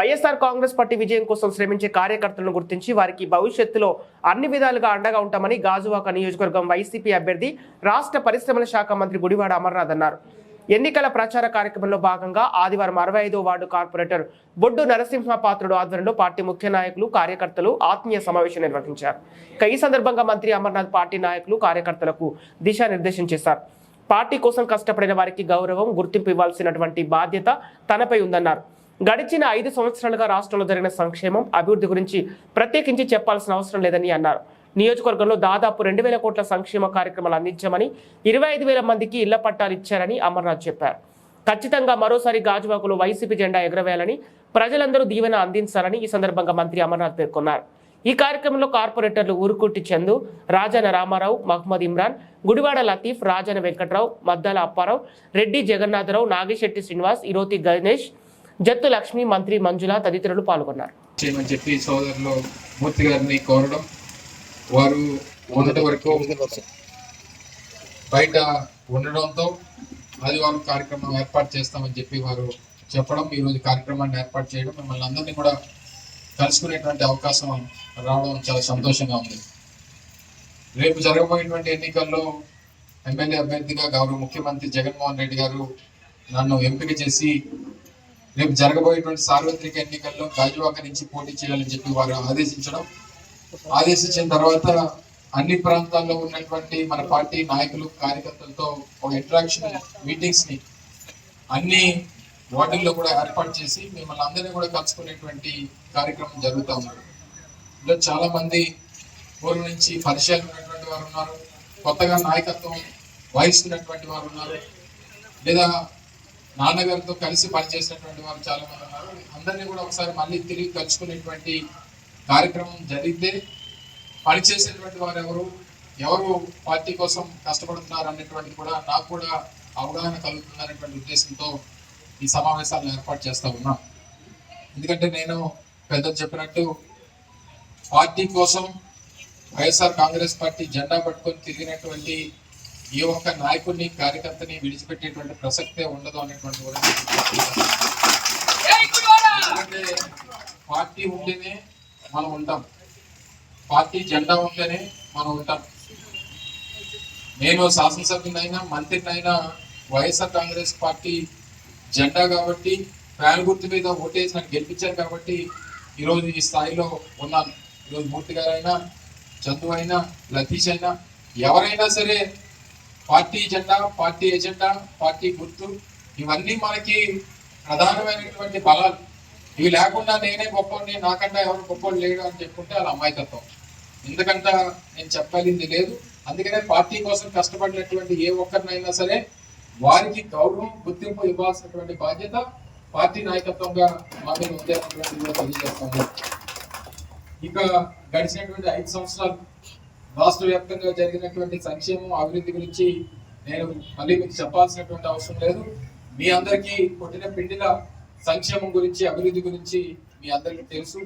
YSR Congress party విజయం కోసం శ్రమించే కార్యకర్తలను గుర్తించి వారికి భవిష్యత్తులో అన్ని విధాలుగా అండగా ఉంటామని గాజువాక నియోజకవర్గం వైసీపీ అభ్యర్థి రాష్ట్ర పరిశ్రమల శాఖ మంత్రి గుడివాడ అమర్నాథ్ అన్నారు. ఎన్నికల ప్రచార కార్యక్రమంలో భాగంగా ఆదివారం అరవై ఐదో వార్డు కార్పొరేటర్ బొడ్డు నరసింహ పాత్రుడు ఆధ్వర్యంలో పార్టీ ముఖ్య నాయకులు కార్యకర్తలు ఆత్మీయ సమావేశం నిర్వహించారు. ఇక ఈ సందర్భంగా మంత్రి అమర్నాథ్ పార్టీ నాయకులు కార్యకర్తలకు దిశానిర్దేశం చేశారు. పార్టీ కోసం కష్టపడిన వారికి గౌరవం గుర్తింపు ఇవ్వాల్సినటువంటి బాధ్యత తనపై ఉందన్నారు. గడిచిన ఐదు సంవత్సరాలుగా రాష్ట్రంలో జరిగిన సంక్షేమం అభివృద్ధి గురించి ప్రత్యేకించి చెప్పాల్సిన అవసరం లేదని అన్నారు. నియోజకవర్గంలో దాదాపు రెండు వేల కోట్ల సంక్షేమ కార్యక్రమాలు అందించామని ఇరవై ఐదు వేల మందికి ఇళ్ళ పట్టాలు ఇచ్చారని అమర్నాథ్ చెప్పారు. ఖచ్చితంగా మరోసారి గాజువాకులో వైసీపీ జెండా ఎగరవేయాలని ప్రజలందరూ దీవెన అందించాలని ఈ సందర్భంగా మంత్రి అమర్నాథ్ పేర్కొన్నారు. ఈ కార్యక్రమంలో కార్పొరేటర్లు ఊరుకుట్టి చందు రాజన రామారావు మహ్మద్ ఇమ్రాన్ గుడివాడ లతీఫ్ రాజన వెంకట్రావు మద్దాల అప్పారావు రెడ్డి జగన్నాథరావు నాగిశెట్టి శ్రీనివాస్ ఇరోతి గణేష్ జత్తు లక్ష్మి మంత్రి మంజుల తదితరులు పాల్గొన్నారు. చేయమని చెప్పి సోదరులు మూర్తి గారిని కోరడం వారు మొదటి వరకు బయట ఉండడంతో ఆదివారం కార్యక్రమం ఏర్పాటు చేస్తామని చెప్పి వారు చెప్పడం ఈ కార్యక్రమాన్ని ఏర్పాటు చేయడం మిమ్మల్ని అందరినీ కూడా కలుసుకునేటువంటి అవకాశం రావడం చాలా సంతోషంగా ఉంది. రేపు జరగబోయేటువంటి ఎన్నికల్లో ఎమ్మెల్యే అభ్యర్థిగా గౌరవ ముఖ్యమంత్రి జగన్మోహన్ రెడ్డి గారు నన్ను ఎంపిక చేసి రేపు జరగబోయేటువంటి సార్వత్రిక ఎన్నికల్లో గాజువాక నుంచి పోటీ చేయాలని చెప్పి వారు ఆదేశించడం ఆదేశించిన తర్వాత అన్ని ప్రాంతాల్లో ఉన్నటువంటి మన పార్టీ నాయకులు కార్యకర్తలతో ఒక ఇంటరాక్షన్ మీటింగ్స్ని అన్ని వార్డుల్లో కూడా ఏర్పాటు చేసి మిమ్మల్ని అందరినీ కూడా కలుసుకునేటువంటి కార్యక్రమం జరుగుతూ ఉంది. ఇందులో చాలా మంది ఊరు నుంచి పరిచయాలు ఉన్నటువంటి వారు ఉన్నారు కొత్తగా నాయకత్వం వహిస్తున్నటువంటి వారు ఉన్నారు లేదా నాన్నగారితో కలిసి పనిచేసినటువంటి వారు చాలా మంది ఉన్నారు. అందరినీ కూడా ఒకసారి మళ్ళీ తిరిగి కలుసుకునేటువంటి కార్యక్రమం జరిగితే పనిచేసేటువంటి వారు ఎవరు ఎవరు పార్టీ కోసం కష్టపడుతున్నారు అనేటువంటిది కూడా నాకు కూడా అవగాహన కలుగుతుందనేటువంటి ఉద్దేశంతో ఈ సమావేశాలను ఏర్పాటు చేస్తా ఉన్నాం. ఎందుకంటే నేను పెద్దలు చెప్పినట్టు పార్టీ కోసం వైఎస్ఆర్ కాంగ్రెస్ పార్టీ జెండా పట్టుకొని తిరిగినటువంటి ఏ ఒక్క నాయకుడిని కార్యకర్తని విడిచిపెట్టేటువంటి ప్రసక్తే ఉండదు అనేటువంటి కూడా ఎందుకంటే పార్టీ ఉంటేనే మనం ఉంటాం. పార్టీ జెండా ఉంటేనే మనం ఉంటాం. నేను శాసనసభ్యునైనా మంత్రినైనా వైఎస్ఆర్ కాంగ్రెస్ పార్టీ జెండా కాబట్టి ఫ్యాన్ గుర్తు మీద ఓటేసి నన్ను గెలిపించారు కాబట్టి ఈరోజు ఈ స్థాయిలో ఉన్నాను. ఈరోజు మూర్తి గారైనా చందు అయినా లతీష్ అయినా ఎవరైనా సరే పార్టీ జెండా పార్టీ ఎజెండా పార్టీ గుర్తు ఇవన్నీ మనకి ప్రధానమైనటువంటి బలాలు. ఇవి లేకుండా నేనే గొప్పని నాకన్నా ఎవరు గొప్పలు లేడు అని చెప్పుకుంటే అది అమాయకత్వం. ఎందుకంటే నేను చెప్పాలింది లేదు. అందుకనే పార్టీ కోసం కష్టపడినటువంటి ఏ ఒక్కరినైనా సరే వారికి గౌరవం గుర్తింపు ఇవ్వాల్సినటువంటి బాధ్యత పార్టీ నాయకత్వంగా మా మీద ఉంది అన్నటువంటిది తెలియజేస్తాను. ఇక గడిచినటువంటి ఐదు సంవత్సరాలు రాష్ట్ర వ్యాప్తంగా జరిగినటువంటి సంక్షేమం అభివృద్ధి గురించి నేను మళ్ళీ మీకు చెప్పాల్సినటువంటి అవసరం లేదు. మీ అందరికీ కొట్టిన పిండిల సంక్షేమం గురించి అభివృద్ధి గురించి మీ అందరికీ తెలుసు.